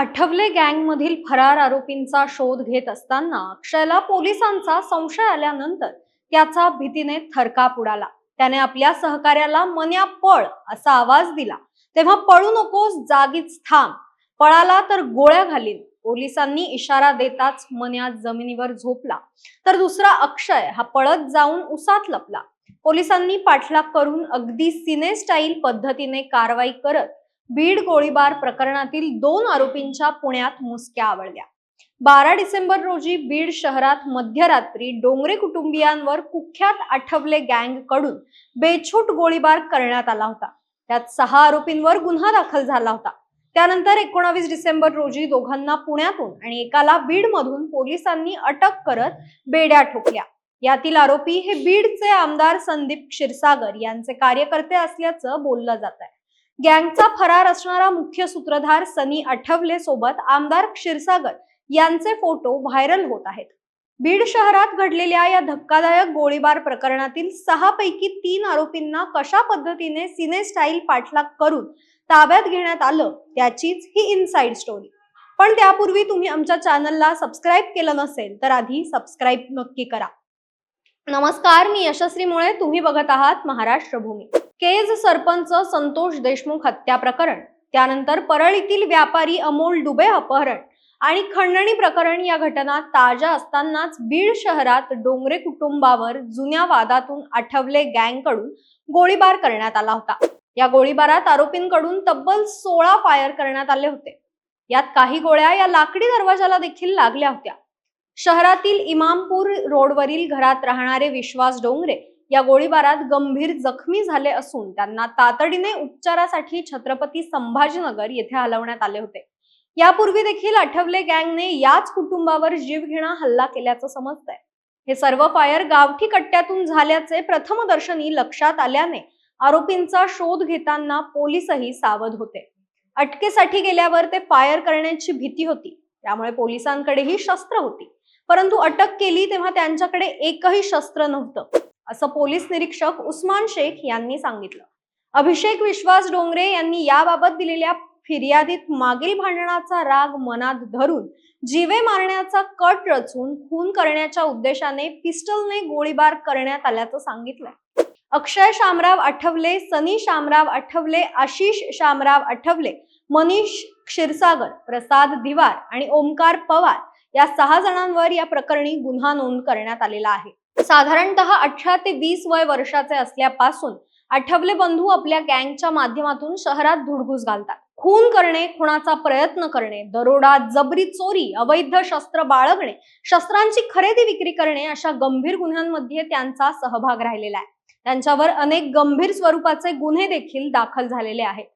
आठवले गँगमधील फरार आरोपींचा शोध घेत असताना अक्षयला पोलिसांचा संशय आल्यानंतर त्याचा भीतीने थरकाप उडाला. त्याने आपल्या सहकार्याला मन्या पळ असा आवाज दिला. तेव्हा पळू नकोस जागीच थांब. पळाला तर गोळ्या घालीन. पोलिसांनी इशारा देताच मन्या जमिनीवर झोपला. तर दुसरा अक्षय हा पळत जाऊन उसात लपला. पोलिसांनी पाठलाग करून अगदी सिने स्टाईल पद्धतीने कारवाई करत बीड गोळीबार प्रकरणातील दोन आरोपींच्या पुण्यात मुसक्या आवळल्या बारा डिसेंबर रोजी बीड शहरात मध्यरात्री डोंगरे कुटुंबियांवर कुख्यात आठवले गँगकडून बेछूट गोळीबार करण्यात आला होता. त्यात सहा आरोपींवर गुन्हा दाखल झाला होता. त्यानंतर एकोणावीस डिसेंबर रोजी दोघांना पुण्यातून आणि एकाला बीडमधून पोलिसांनी अटक करत बेड्या ठोकल्या. यातील आरोपी हे बीडचे आमदार संदीप क्षीरसागर यांचे कार्यकर्ते असल्याचं बोललं जात आहे गँगचा फरार असणारा मुख्य सूत्रधार सनी आठवले सोबत आमदार क्षीरसागर यांचे फोटो व्हायरल होत आहेत. बीड शहरात घडलेल्या या धक्कादायक गोळीबार प्रकरणातील सहा पैकी तीन आरोपींना कशा पद्धतीने सिने स्टाईल पाठलाग करून ताब्यात घेण्यात आलं त्याचीच ही इनसाइड स्टोरी पण त्यापूर्वी तुम्ही आमच्या चॅनलला सबस्क्राईब केलं नसेल तर आधी सबस्क्राईब नक्की करा. नमस्कार मी यशस्वी मुळे तुम्ही बघत आहात महाराष्ट्र भूमी. केज सरपंच संतोष देशमुख हत्या प्रकरण. त्यानंतर परळीतील व्यापारी अमोल डुबे अपहरण आणि खंडणी प्रकरण या घटना ताज्या असतानाच बीड शहरात डोंगरे कुटुंबावर जुन्या वादातून आठवले गँगकडून गोळीबार करण्यात आला होता. या गोळीबारात आरोपींकडून तब्बल सोळा फायर करण्यात आले होते. यात काही गोळ्या या लाकडी दरवाजाला देखील लागल्या होत्या. शहरातील इमामपूर रोडवरील घरात राहणारे विश्वास डोंगरे या गोळीबारात गंभीर जखमी झाले असून त्यांना तातडीने उपचारासाठी छत्रपती संभाजीनगर येथे हलवण्यात आले होते. यापूर्वी देखील आठवले गँगने याच कुटुंबावर जीवघेणा हल्ला केल्याचं समजतंय. हे सर्व फायर गावठी कट्ट्यातून झाल्याचे प्रथमदर्शनी लक्षात आल्याने आरोपींचा शोध घेताना पोलीसही सावध होते. अटकेसाठी गेल्यावर ते फायर करण्याची भीती होती. त्यामुळे पोलिसांकडेही शस्त्र होती. परंतु अटक केली तेव्हा त्यांच्याकडे एकही शस्त्र नव्हतं. असं पोलीस निरीक्षक उस्मान शेख यांनी सांगितलं. अभिषेक विश्वास डोंगरे यांनी याबाबत दिलेल्या फिर्यादीत मागील भांडणाचा राग मनात धरून जीवे मारण्याचा कट रचून खून करण्याच्या उद्देशाने पिस्टलने गोळीबार करण्यात आल्याचं सांगितलंय. अक्षय शामराव आठवले सनी शामराव आठवले आशिष शामराव आठवले मनीष क्षीरसागर प्रसाद दिवार आणि ओमकार पवार या सहा जणांवर या प्रकरणी गुन्हा नोंद करण्यात आलेला आहे. साधारणतः अठरा ते वीस वय वर्षाचे असल्यापासून आठवले बंधू आपल्या गँगच्या माध्यमातून शहरात धुडगूस घालतात. खून करणे खुणाचा प्रयत्न करणे दरोडा जबरी चोरी अवैध शस्त्र बाळगणे शस्त्रांची खरेदी विक्री करणे अशा गंभीर गुन्ह्यांमध्ये त्यांचा सहभाग राहिलेला आहे. त्यांच्यावर अनेक गंभीर स्वरूपाचे गुन्हे देखील दाखल झालेले आहेत.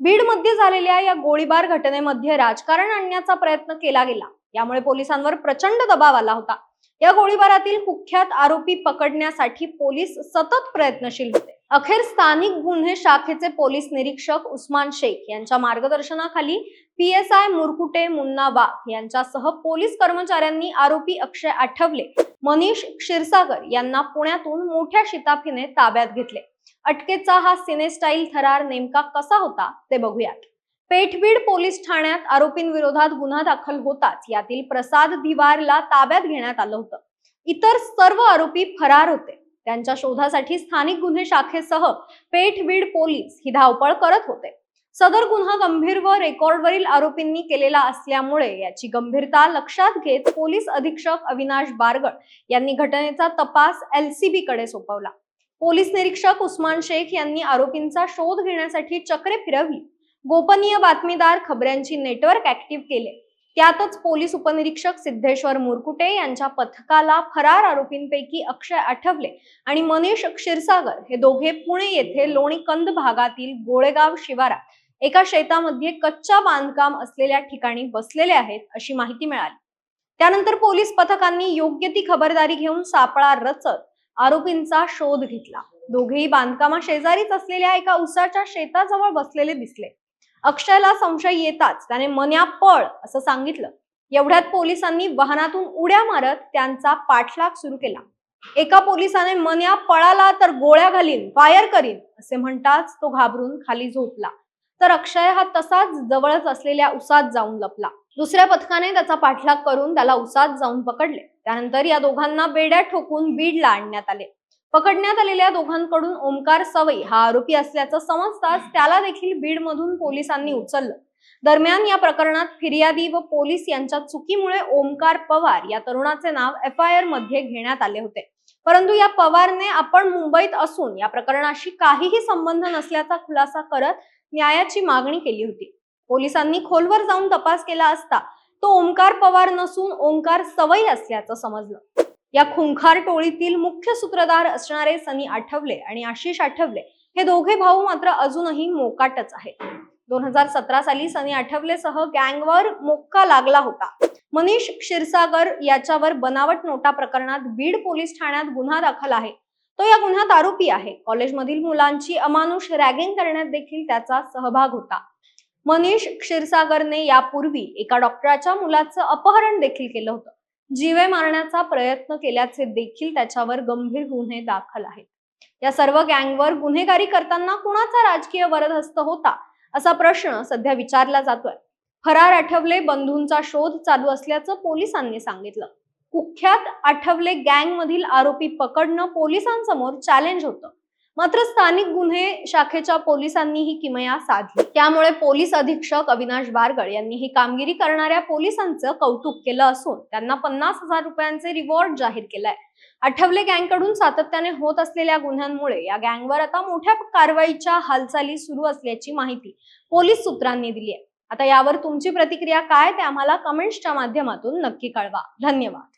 बीडमध्ये झालेल्या या गोळीबार घटनेमध्ये राजकारण आणण्याचा प्रयत्न केला गेला. यामुळे पोलिसांवर प्रचंड दबाव आला होता. या गोळीबारातील कुख्यात आरोपी पकडण्यासाठी पोलीस सतत प्रयत्नशील होते. अखेर स्थानिक गुन्हे शाखेचे पोलीस निरीक्षक उस्मान शेख यांच्या मार्गदर्शनाखाली P S I Murkute Munna Wagh यांच्यासह पोलीस कर्मचाऱ्यांनी आरोपी अक्षय आठवले मनीष क्षीरसागर यांना पुण्यातून मोठ्या शिताफीने ताब्यात घेतले. अटकेचा हा सिनेस्टाईल थरार नेमका कसा होता ते बघूयात. पेठबीड पोलीस ठाण्यात आरोपींविरोधात गुन्हा दाखल होताच. यातील प्रसाद धिवारला ताब्यात घेण्यात आलं होतं. इतर सर्व आरोपी फरार होते. त्यांच्या शोधासाठी स्थानिक गुन्हे शाखेसह पेठबीड पोलीस ही धावपळ करत होते. सदर गुन्हा गंभीर व रेकॉर्डवरील आरोपींनी केलेला असल्यामुळे याची गंभीरता लक्षात घेत पोलीस अधीक्षक अविनाश बारगड यांनी घटनेचा तपास एलसीबी कडे सोपवला. पोलीस निरीक्षक उस्मान शेख यांनी आरोपींचा शोध घेण्यासाठी चक्रे फिरवली. गोपनीय बातमीदार खबऱ्यांची नेटवर्क ऍक्टिव्ह केले. त्यातच पोलीस उपनिरीक्षक सिद्धेश्वर मुरकुटे यांच्या पथकाला फरार आरोपींपैकी अक्षय आठवले आणि मनीष क्षीरसागर हे दोघे पुणे येथे लोणीकंद भागातील गोळेगाव शिवारात एका शेतामध्ये कच्चा बांधकाम असलेल्या ठिकाणी बसलेले आहेत अशी माहिती मिळाली. त्यानंतर पोलीस पथकांनी योग्य ती खबरदारी घेऊन सापळा रचत आरोपींचा शोध घेतला. दोघेही बांधकामा शेजारीच असलेल्या एका उसाच्या शेताजवळ बसलेले दिसले. अक्षयला संशय येताच त्याने मन्या पळ असं सांगितलं. एवढ्यात पोलिसांनी वाहनातून उड्या मारत त्यांचा पाठलाग सुरू केला. एका पोलिसाने मन्या पळाला तर गोळ्या घालीन फायर करीन असे म्हणताच तो घाबरून खाली झोपला. तर अक्षय हा तसाच जवळच असलेल्या उसात जाऊन लपला. दुसऱ्या पथकाने त्याचा पाठलाग करून त्याला उसात जाऊन पकडले. त्यानंतर या दोघांना बेड्या ठोकून बीडला आणण्यात आले. पकडण्यात आलेल्या दोघांकडून ओमकार सवई हा आरोपी असल्याचं समजताच त्याला देखील बीडमधून पोलिसांनी उचललं. दरम्यान या प्रकरणात फिर्यादी व पोलीस यांच्या चुकीमुळे ओमकार पवार या तरुणाचे नाव एफ आय आरमध्ये घेण्यात आले होते. परंतु या पवारने आपण मुंबईत असून या प्रकरणाशी काहीही संबंध नसल्याचा खुलासा करत न्यायाची मागणी केली होती. पोलिसांनी खोलवर जाऊन तपास केला असता तो ओमकार पवार नसून ओंकार सवई असल्याचं समजलं. या खुंखार टोळीतील मुख्य सूत्रधार असणारे सनी आठवले आणि आशिष आठवले हे दोघे भाऊ मात्र अजूनही मोकाटच आहेत. दोन हजार सतरा साली सनी आठवलेसह गँगवर मोक्का लागला होता. मनीष क्षीरसागर याच्यावर बनावट नोटा प्रकरणात बीड पोलीस ठाण्यात गुन्हा दाखल आहे. तो या गुन्ह्यात आरोपी आहे. कॉलेजमधील मुलांची अमानुष रॅगिंग करण्यात देखील त्याचा सहभाग होता. मनीष क्षीरसागरने यापूर्वी एका डॉक्टराच्या मुलाचं अपहरण देखील केलं होतं. जीवे मारण्याचा प्रयत्न केल्याचे देखील त्याच्यावर गंभीर गुन्हे दाखल आहेत. या सर्व गँगवर गुन्हेगारी करताना कुणाचा राजकीय वरदहस्त होता? असा प्रश्न सध्या विचारला जातोय. फरार आठवले बंधूंचा शोध चालू असल्याचं पोलिसांनी सांगितलं. कुख्यात आठवले गँग मधील आरोपी पकडणं पोलिसांसमोर चॅलेंज होतं. मात्र स्थानिक गुन्हे शाखेच्या पोलिसांनी ही किमया साधली. त्यामुळे पोलीस अधीक्षक अविनाश बारगळ यांनी ही कामगिरी करणाऱ्या पोलिसांचं कौतुक केलं असून त्यांना पन्नास हजार रुपयांचे रिवॉर्ड जाहीर केलाय. आठवले गँगकडून सातत्याने होत असलेल्या गुन्ह्यांमुळे या गँगवर आता मोठ्या कारवाईच्या हालचाली सुरू असल्याची माहिती पोलीस सूत्रांनी दिली आहे आता यावर तुमची प्रतिक्रिया काय ते आम्हाला कमेंट्सच्या माध्यमातून नक्की कळवा. धन्यवाद.